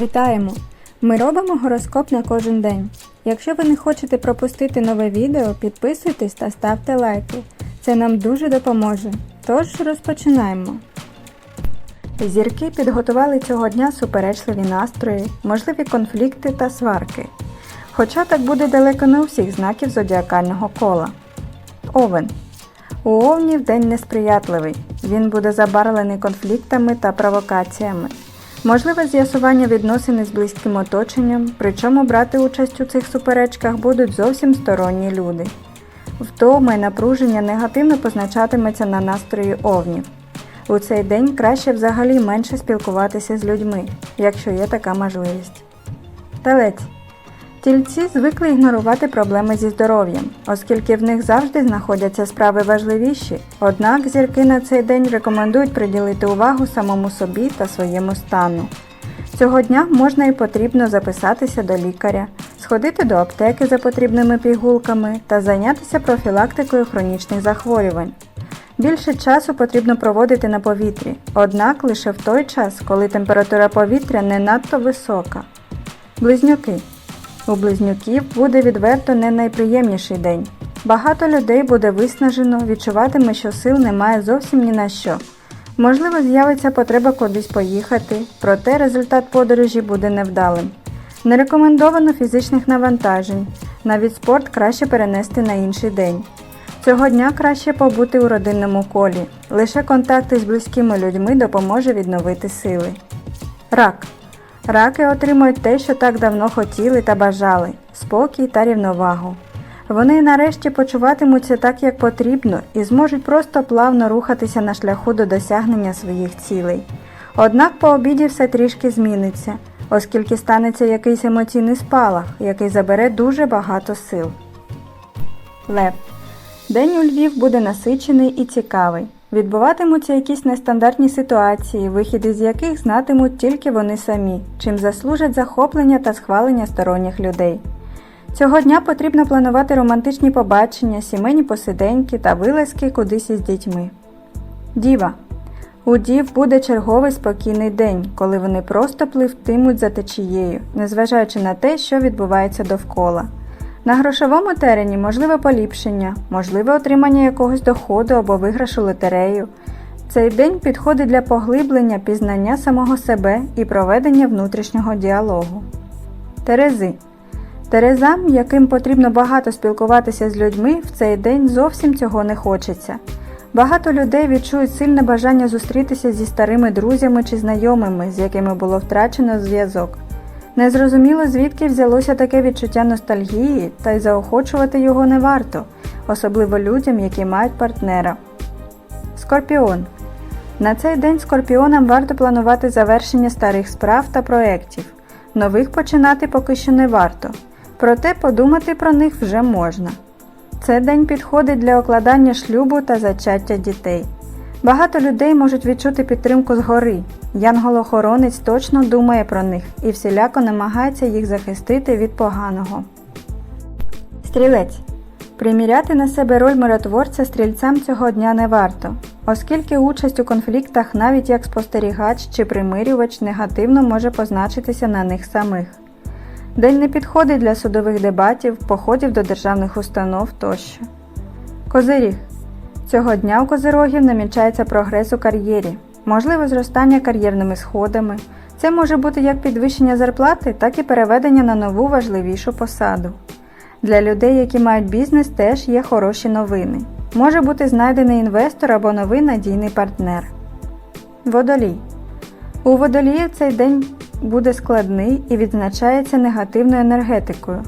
Вітаємо! Ми робимо гороскоп на кожен день. Якщо ви не хочете пропустити нове відео, підписуйтесь та ставте лайки. Це нам дуже допоможе. Тож розпочинаємо. Зірки підготували цього дня суперечливі настрої, можливі конфлікти та сварки. Хоча так буде далеко не у всіх знаків зодіакального кола. Овен. У Овнів день несприятливий. Він буде забарвлений конфліктами та провокаціями. Можливе з'ясування відносин із близьким оточенням, причому брати участь у цих суперечках будуть зовсім сторонні люди. Втома і напруження негативно позначатиметься на настрої овнів. У цей день краще взагалі менше спілкуватися з людьми, якщо є така можливість. Телець. Тільці звикли ігнорувати проблеми зі здоров'ям, оскільки в них завжди знаходяться справи важливіші. Однак зірки на цей день рекомендують приділити увагу самому собі та своєму стану. Цього дня можна і потрібно записатися до лікаря, сходити до аптеки за потрібними пігулками та зайнятися профілактикою хронічних захворювань. Більше часу потрібно проводити на повітрі, однак лише в той час, коли температура повітря не надто висока. Близнюки. У близнюків буде відверто не найприємніший день. Багато людей буде виснажено, відчуватиме, що сил немає зовсім ні на що. Можливо, з'явиться потреба кудись поїхати, проте результат подорожі буде невдалим. Не рекомендовано фізичних навантажень. Навіть спорт краще перенести на інший день. Цього дня краще побути у родинному колі. Лише контакти з близькими людьми допоможе відновити сили. Рак. Раки отримують те, що так давно хотіли та бажали спокій та рівновагу. Вони нарешті почуватимуться так, як потрібно, і зможуть просто плавно рухатися на шляху до досягнення своїх цілей. Однак по обіді все трішки зміниться, оскільки станеться якийсь емоційний спалах, який забере дуже багато сил. Лев. День у Львів буде насичений і цікавий. Відбуватимуться якісь нестандартні ситуації, вихід із яких знатимуть тільки вони самі, чим заслужать захоплення та схвалення сторонніх людей. Цього дня потрібно планувати романтичні побачення, сімейні посиденьки та вилазки кудись із дітьми. Діва. У дів буде черговий спокійний день, коли вони просто пливтимуть за течією, незважаючи на те, що відбувається довкола. На грошовому терені можливе поліпшення, можливе отримання якогось доходу або виграшу лотерею. Цей день підходить для поглиблення пізнання самого себе і проведення внутрішнього діалогу. Терези. Терезам, яким потрібно багато спілкуватися з людьми, в цей день зовсім цього не хочеться. Багато людей відчують сильне бажання зустрітися зі старими друзями чи знайомими, з якими було втрачено зв'язок. Незрозуміло, звідки взялося таке відчуття ностальгії, та й заохочувати його не варто, особливо людям, які мають партнера. Скорпіон. На цей день скорпіонам варто планувати завершення старих справ та проєктів. Нових починати поки що не варто, проте подумати про них вже можна. Це день підходить для окладання шлюбу та зачаття дітей. Багато людей можуть відчути підтримку згори. Янгол-охоронець точно думає про них і всіляко намагається їх захистити від поганого. Стрілець. Приміряти на себе роль миротворця стрільцям цього дня не варто, оскільки участь у конфліктах навіть як спостерігач чи примирювач негативно може позначитися на них самих. День не підходить для судових дебатів, походів до державних установ тощо. Козиріг. Цього дня у козирогів намічається прогрес у кар'єрі, можливе зростання кар'єрними сходами. Це може бути як підвищення зарплати, так і переведення на нову важливішу посаду. Для людей, які мають бізнес, теж є хороші новини. Може бути знайдений інвестор або новий надійний партнер. Водолій. У водоліїв цей день буде складний і відзначається негативною енергетикою.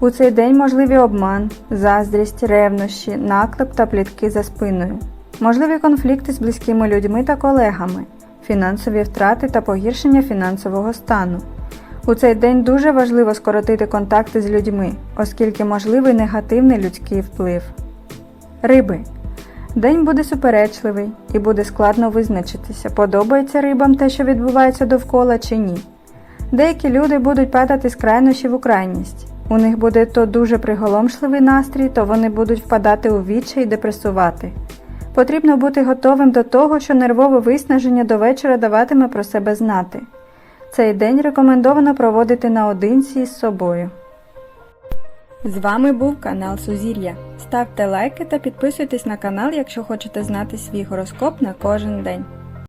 У цей день можливі обман, заздрість, ревнощі, наклеп та плітки за спиною, можливі конфлікти з близькими людьми та колегами, фінансові втрати та погіршення фінансового стану. У цей день дуже важливо скоротити контакти з людьми, оскільки можливий негативний людський вплив. Риби. День буде суперечливий і буде складно визначитися, подобається рибам те, що відбувається довкола, чи ні. Деякі люди будуть падати з крайнощів у крайність. У них буде то дуже приголомшливий настрій, то вони будуть впадати у віччя і депресувати. Потрібно бути готовим до того, що нервове виснаження до вечора даватиме про себе знати. Цей день рекомендовано проводити наодинці із собою. З вами був канал Сузір'я. Ставте лайки та підписуйтесь на канал, якщо хочете знати свій гороскоп на кожен день.